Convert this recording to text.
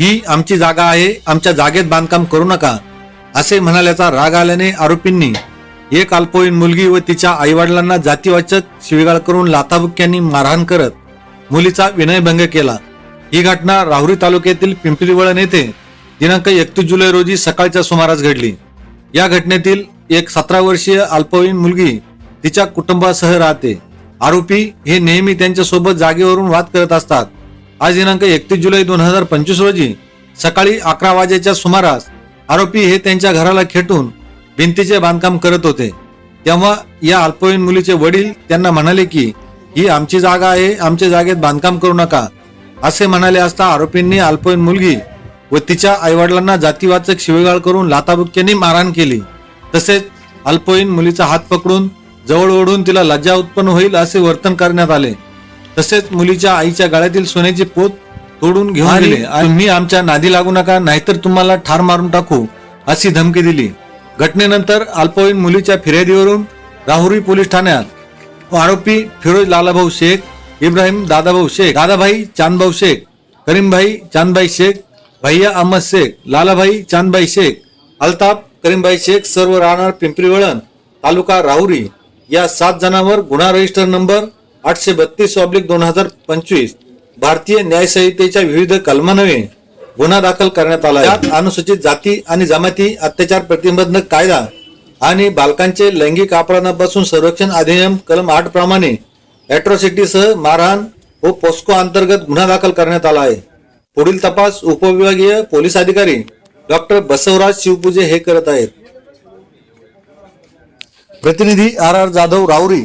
ही आमची जागा आहे आमच्या जागेत बांधकाम करू नका असे म्हणाल्याचा राग आल्याने आरोपींनी एक अल्पवयीन मुलगी व तिच्या आईवडिलांना जातीवाचक शिवीगाळ करून लाथाबुक्यांनी मारहाण करत मुलीचा विनयभंग केला. ही घटना राहुरी तालुक्यातील पिंपरीवळण येथे दिनांक एकतीस जुलै रोजी सकाळच्या सुमारास घडली. या घटनेतील एक सतरा वर्षीय अल्पवयीन मुलगी तिच्या कुटुंबासह राहते. आरोपी हे नेहमी त्यांच्यासोबत जागेवरून वाद करत असतात. आज दिनांक एकतीस जुलै दोन हजार पंचवीस रोजी सकाळी अकरा वाजेच्या सुमारास आरोपी हे त्यांच्या घराला खेटून भिंतीचे बांधकाम करत होते. तेव्हा या अल्पवयीन मुलीचे वडील त्यांना म्हणाले की ही आमची जागा आहे आमच्या जागेत बांधकाम करू नका. असे म्हणाले असता आरोपींनी अल्पवयीन मुलगी व तिच्या आईवडिलांना जातीवाचक शिवेगाळ करून लाताबुक्यांनी मारहाण केली. तसेच अल्पवयीन मुलीचा हात पकडून जवळ ओढून तिला लज्जा उत्पन्न होईल असे वर्तन करण्यात आले. तसेच मुलीच्या आईच्या गळ्यातील सोन्याची पोत तोडून घेऊन गेले. आणि तुम्ही आमच्या नादी लागू नका नाहीतर तुम्हाला ठार मारून टाकू अशी धमकी दिली. घटनेनंतर अल्पवयीन मुलीच्या फिर्यादीवरून राहुरी पोलीस ठाण्यात. आरोपी फिरोज लालाभाऊ शेख इब्राहिम दादाभाऊ शेख दादाभाई चांदभाऊ शेख करीमभाई चांदभाई शेख भैया अहमद शेख लालाभाई चांदभाई शेख अल्ताफ करीमभाई शेख सर्व राहणार पिंपरीवळण तालुका राहुरी. या सात जणांवर गुन्हा रजिस्टर नंबर आठशे बत्तीस ऑब्लिक दोन हजार पंचवीस भारतीय न्यायसंहितेच्या विविध कलमान्वये गुन्हा दाखल करण्यात आला आहे. त्यात अनुसूचित जाती आणि जमाती अत्याचार प्रतिबंधक कायदा आणि बालकांचे लैंगिक अपराधापासून संरक्षण अधिनियम कलम आठ प्रमाणे अॅट्रॉसिटीसह मारहाण व पोस्को अंतर्गत गुन्हा दाखल करण्यात आला आहे. पुढील तपास उपविभागीय पोलीस अधिकारी डॉक्टर बसवराज शिवपूजे हे करत आहेत. प्रतिनिधी आर आर जाधव राऊरी